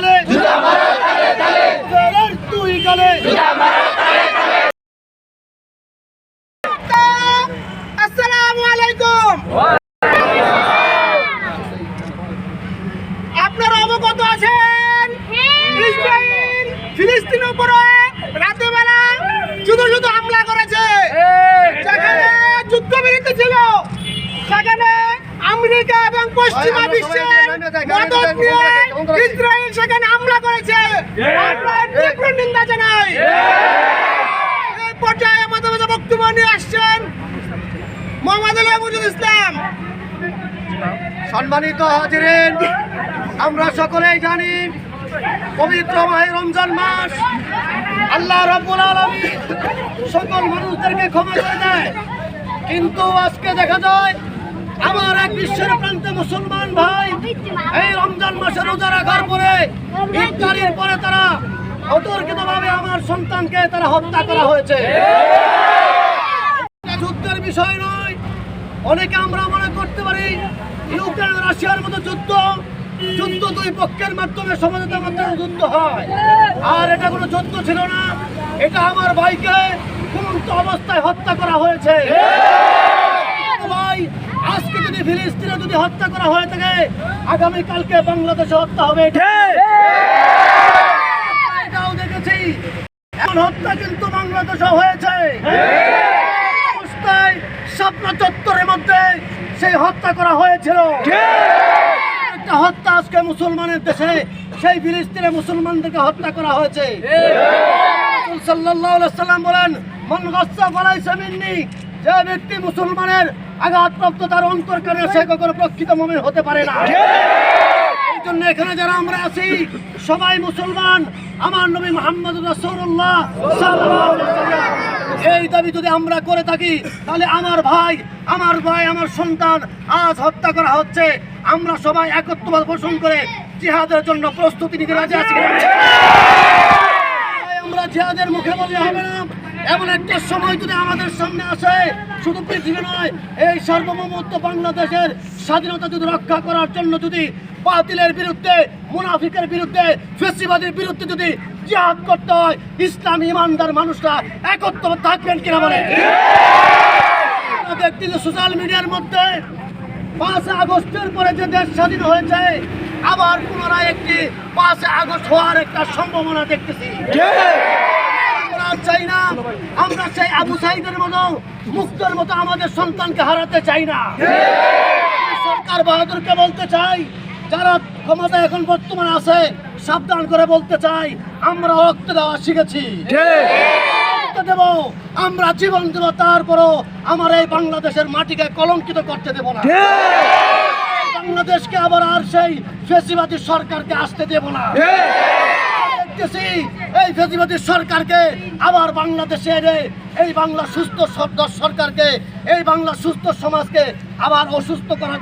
তালে ইসরায়েলের দুই গালে আসসালামু আলাইকুম। আপনারা অবগত আছেন? ইসরায়েল ফিলিস্তিন উপরে রাতে বেলা শুধু শুধু হামলা করেছে। যেখানে যুদ্ধবিরতি ছিল, সেখানে আমেরিকা এবং পশ্চিমা বিশ্বের মদত নিয়ে ইসরায়েল সেখানে হামলা করেছে আমরা এর তীব্র নিন্দা জানাই এই পর্যায়ে আমাদের মাঝে বক্তব্য নিয়ে আসছেন মোহাম্মদ আলী আবুজুল ইসলাম সম্মানিত হাজিরেন, আমরা সকলেই জানি পবিত্র মাহে রমজান মাস, আল্লাহ রাব্বুল আলামিন সকল মানুষদেরকে ক্ষমা করে দেয়। কিন্তু আজকে দেখা যায়, আমার এক বিশ্বের প্রান্তে মুসলমান ভাই এই রমজান মাসে রোজা রাখার পরে ইফতারির পরে তারা অতর্কিতভাবে আমার সন্তানকে তারা হত্যা করা হয়েছে। যুদ্ধের বিষয় নয়, অনেকে আমরা মনে করতে পারি ইউক্রেন রাশিয়ার মতো যুদ্ধ যুদ্ধ দুই পক্ষের মাধ্যমে সমঝোতার মাধ্যমে যুদ্ধ হয়। আর এটা কোনো যুদ্ধ ছিল না এটা আমার ভাইকে ঘুমন্ত অবস্থায় হত্যা করা হয়েছে। ভাই আজকে যদি ফিলিস্তিনে যদি হত্যা করা হয়ে থাকে আগামী কালকে বাংলাদেশে হত্যা হবে। এটাও দেখেছি। এমন হত্যা কিন্তু বাংলাদেশে হয়েছে। অবস্থায় স্বপ্ন চত্বরের মধ্যে সেই হত্যা করা হয়েছিল। একটা হত্যা আজকে মুসলমানের দেশে, সেই ফিলিস্তিনে মুসলমানদেরকে হত্যা করা হয়েছে। সাল্লাম বলেন, মন মিন্নি যে ব্যক্তি মুসলমানের আঘাতপ্রাপ্ত, তার অন্তর্কারে সে কখনো প্রকৃত মমিন হতে পারে না। জন্য এখানে যারা আমরা আছি, সবাই মুসলমান। আমার নবী মোহাম্মদ সাল্লাল্লাহু এই দাবি যদি আমরা করে থাকি, তাহলে আমার ভাই আমার ভাই, আমার সন্তান আজ হত্যা করা হচ্ছে। আমরা সবাই একত্রবাদ পোষণ করে জিহাদের জন্য প্রস্তুতি নিতে রাজি আছি আমরা জিহাদের মুখে বললে হবে না। এমন একটা সময় যদি আমাদের সামনে আসে, শুধু পৃথিবী নয়, এই সার্বভৌমত্ব বাংলাদেশের স্বাধীনতা যদি রক্ষা করার জন্য যদি বাতিলের বিরুদ্ধে মুনাফিকের বিরুদ্ধে ফেসিবাদের বিরুদ্ধে যদি জিহাদ করতে হয় ইসলাম ইমানদার মানুষরা একত্র থাকবেন কিনা বলে? দেখছি যে সোশ্যাল মিডিয়ার মধ্যে পাঁচ আগস্টের পরে যে দেশ স্বাধীন হয়েছে আবার পুনরায় একটি পাঁচ আগস্ট হওয়ার একটা সম্ভাবনা দেখতেছি। আমরা চাই না আমরা চাই আবু সাইদের মতো মুক্তর মতো আমাদের সন্তানকে হারাতে চাই না। সরকার বাহাদুরকে বলতে চাই যারা ক্ষমতা এখন বর্তমানে আছে সাবধান করে বলতে চাই আমরা রক্ত দেওয়া শিখেছি। রক্ত দেব আমরা জীবন দেব তারপরও আমার এই বাংলাদেশের মাটিকে কলঙ্কিত করতে দেব না। বাংলাদেশকে আবার আর সেই ফেসিবাদী সরকারকে আসতে দেব না। দেখতেছি এই ফেসিবাদী সরকারকে আবার বাংলাদেশে এনে এই বাংলা সুস্থ সর- সরকারকে এই বাংলা সুস্থ সমাজকে আবার অসুস্থ করার